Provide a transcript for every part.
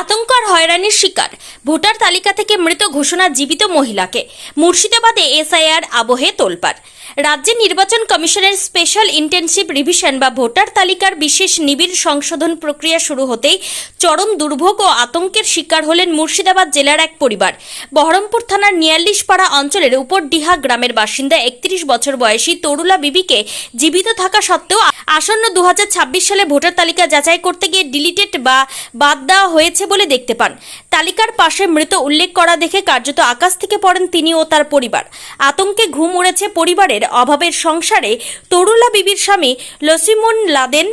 আতঙ্ক আর হয়রানির শিকার। ভোটার তালিকা থেকে মৃত ঘোষণা জীবিত মহিলাকে। মুর্শিদাবাদে এসআইআর আবহে তোলপাড়। রাজ্যে নির্বাচন কমিশনের স্পেশাল ইন্টেনসিভ রিভিশন বা ভোটার তালিকার বিশেষ নিবিড় সংশোধন প্রক্রিয়া শুরু হতেই চরম দুর্ভোগ ও আতঙ্কের শিকার হলেন মুর্শিদাবাদ জেলার এক পরিবার। বহরমপুর থানার নিয়াল্লিশপাড়া অঞ্চলের উপরডিহা গ্রামের বাসিন্দা একত্রিশ বছর বয়সী তরুলা বিবিকে জীবিত থাকা সত্ত্বেও আসন্ন দু হাজার ছাব্বিশ সালে ভোটার তালিকা যাচাই করতে গিয়ে ডিলিটেড বা বাদ দেওয়া হয়েছে বলে দেখতে পান। তালিকার পাশে মৃত উল্লেখ করা দেখে কার্যত আকাশ থেকে পড়েন তিনি ও তার পরিবার। আতঙ্কে ঘুম উড়েছে পরিবারের অভাবের সংসারে। তরুলা বিবির স্বামী লসিমুন লাদেন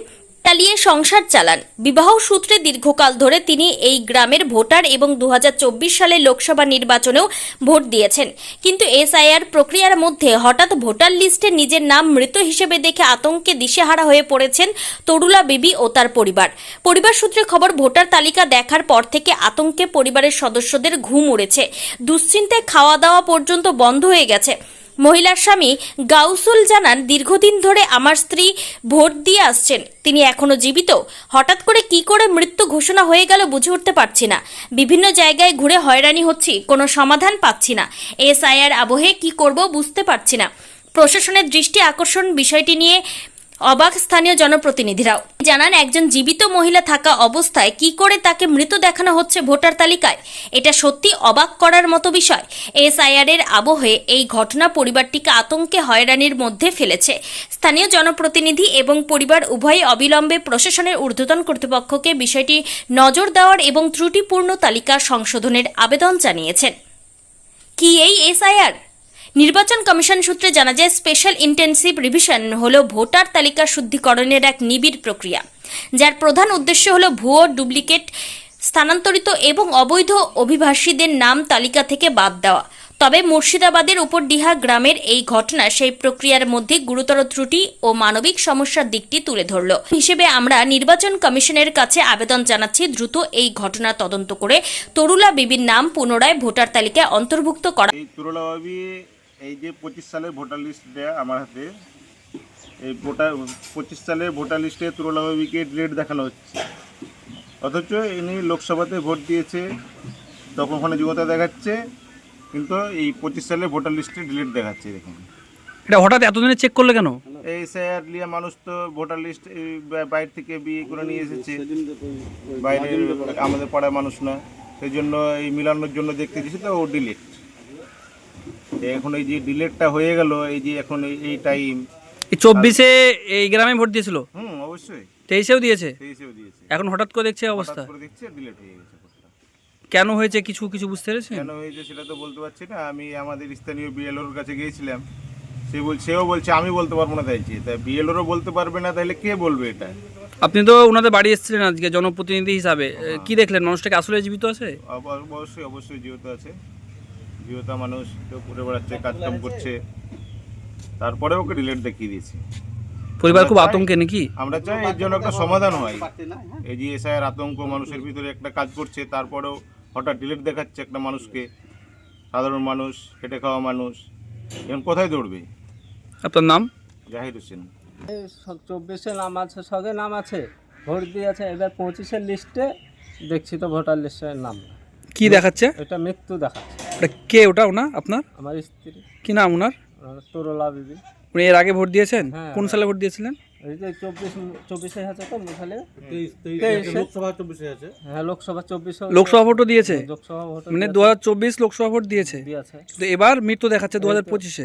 চালিয়ে সংসার চালান। বিবাহ সূত্রে দীর্ঘকাল ধরে তিনি এই গ্রামের ভোটার এবং দু হাজার চব্বিশ সালে লোকসভা নির্বাচনেও ভোট দিয়েছেন। কিন্তু এসআইআর প্রক্রিয়ার মধ্যে হঠাৎ ভোটার লিস্টে নিজের নাম মৃত হিসেবে দেখে আতঙ্কে দিশেহারা হয়ে পড়েছেন তরুলা বিবি ও তার পরিবার। পরিবার সূত্রে খবর, ভোটার তালিকা দেখার পর থেকে আতঙ্কে পরিবারের সদস্যদের ঘুম উড়েছে। দুশ্চিন্তায় খাওয়া দাওয়া পর্যন্ত বন্ধ হয়ে গেছে। মহিলার স্বামী গাউসুল জানান, দীর্ঘদিন ধরে আমার স্ত্রী ভোট দিয়ে আসছেন। তিনি এখনও জীবিত। হঠাৎ করে কি করে মৃত্যু ঘোষণা হয়ে গেল বুঝে উঠতে পারছি না। বিভিন্ন জায়গায় ঘুরে হয়রানি হচ্ছি, কোনো সমাধান পাচ্ছি না। এসআইআর আবহে কি করব বুঝতে পারছি না। প্রশাসনের দৃষ্টি আকর্ষণ বিষয়টি নিয়ে অবাক স্থানীয় জনপ্রতিনিধিরাও। জানান, একজন জীবিত মহিলা থাকা অবস্থায় কি করে তাকে মৃত দেখানো হচ্ছে ভোটার তালিকায়? এটা সত্যি অবাক করার মতো বিষয়। এসআইআর এর আবহে এই ঘটনা পরিবারটিকে আতঙ্কে হয়রানির মধ্যে ফেলেছে। স্থানীয় জনপ্রতিনিধি এবং পরিবার উভয়ই অবিলম্বে প্রশাসনের ঊর্ধ্বতন কর্তৃপক্ষকে বিষয়টি নজর দেওয়ার এবং ত্রুটিপূর্ণ তালিকা সংশোধনের আবেদন জানিয়েছেন। কি এই এসআইআর? নির্বাচন কমিশন সূত্রে জানা যায়, স্পেশাল ইন্টেনসিভ রিভিশন হল ভোটার তালিকা শুদ্ধিকরণের এক নিবিড় প্রক্রিয়া, যার প্রধান উদ্দেশ্য হল ভুয়ো, ডুপ্লিকেট, স্থানান্তরিত এবং অবৈধ অভিবাসীদের নাম তালিকা থেকে বাদ দেওয়া। তবে মুর্শিদাবাদের উপরডিহা গ্রামের এই ঘটনা সেই প্রক্রিয়ার মধ্যে গুরুতর ত্রুটি ও মানবিক সমস্যার দিকটি তুলে ধরল। হিসেবে আমরা নির্বাচন কমিশনের কাছে আবেদন জানাচ্ছি, দ্রুত এই ঘটনা তদন্ত করে তরুলা বিবির নাম পুনরায় ভোটার তালিকায় অন্তর্ভুক্ত করা এই যে পঁচিশ সালের ভোটার লিস্ট দেয়া আমার হাতে এই ভোটার পঁচিশ সালের ভোটার লিস্টে তুরলাবাবিকে ডিলেট দেখানো হচ্ছে। অথচ ইনি লোকসভাতে ভোট দিয়েছে তখন ওখানে যোগ্যতা দেখাচ্ছে কিন্তু এই পঁচিশ সালের ভোটার লিস্টে ডিলেট দেখাচ্ছে দেখুন। এটা হঠাৎ এতদিনে চেক করলে কেন? এই স্যার লিয়া মানুষ তো ভোটার লিস্ট বাইরে থেকে বিয়ে করে নিয়ে এসেছে। বাইরে আমাদের পাড়ার মানুষ না সেই জন্য এই মিলানোর জন্য দেখতে দিয়েছে তো ও ডিলেট এখন এই যে ডিলেটটা হয়ে গেল এই যে এখন এই- টাইম এই চব্বিশে এই গ্রামে ভোট দিয়েছিল? হুম অবশ্যই। তেইশেও দিয়েছে? তেইশেও দিয়েছে। এখন হঠাৎ করে দেখছে অবস্থা? করে দেখছি ডিলেট হয়ে গেছে কেন হয়েছে কিছু কিছু বুঝতে পেরেছেন? কেন হয়েছে সেটা তো বলতে পারছি না। আমি আমাদের স্থানীয় বিএলওর কাছে গিয়েছিলাম। সে বল সেও বলছে আমি বলতে পারব না চাইছি তা বিএলওরও বলতে পারবে না তাহলে কে বলবে এটা? আপনি তো ওনাদের বাড়ি এসেছিলেন আজকে জনপ্রতিনিধি হিসাবে। কি দেখলেন? মানুষটাকে আসলে জীবিত আছে? অবশ্যই অবশ্যই জীবিত আছে। জীবিত মানুষ কেউ ঘুরে বেড়াচ্ছে কাজকাম করছে। তারপরে ওকে ডিলেট দেখিয়ে দিয়েছে। পরিবার খুব আতঙ্কে নাকি? আমরা চাই এর জন্য একটা সমাধান হয়। এই যে এসআইয়ের আতঙ্ক মানুষের ভিতরে একটা কাজ করছে তারপরেও হঠাৎ ডিলেট দেখাচ্ছে একটা মানুষকে। সাধারণ মানুষ খেটে খাওয়া মানুষ। এখন কোথায় দৌড়বে? আপনার নাম? জাহির হোসেন। এই সব চব্বিশে নাম আছে সবে নাম আছে। ভোট দিয়েছে এবার পঁচিশের লিস্টে দেখছি তো ভোটার লিস্টের নাম। কি দেখাচ্ছে? এটা মৃত্যু দেখাচ্ছে। কে? ওটা ওনা আপনার? আমার স্ত্রী। কি নাম ওনার? তরলা বিবি। উনি এর আগে ভোট দিয়েছেন? হ্যাঁ। কোন সালে ভোট দিয়েছিলেন? লোকসভা হ্যাঁ লোকসভা চব্বিশে লোকসভা ভোটও দিয়েছে? মানে দু হাজার চব্বিশ লোকসভা ভোট দিয়েছে। এবার মৃত্যু দেখাচ্ছে দু হাজার পঁচিশে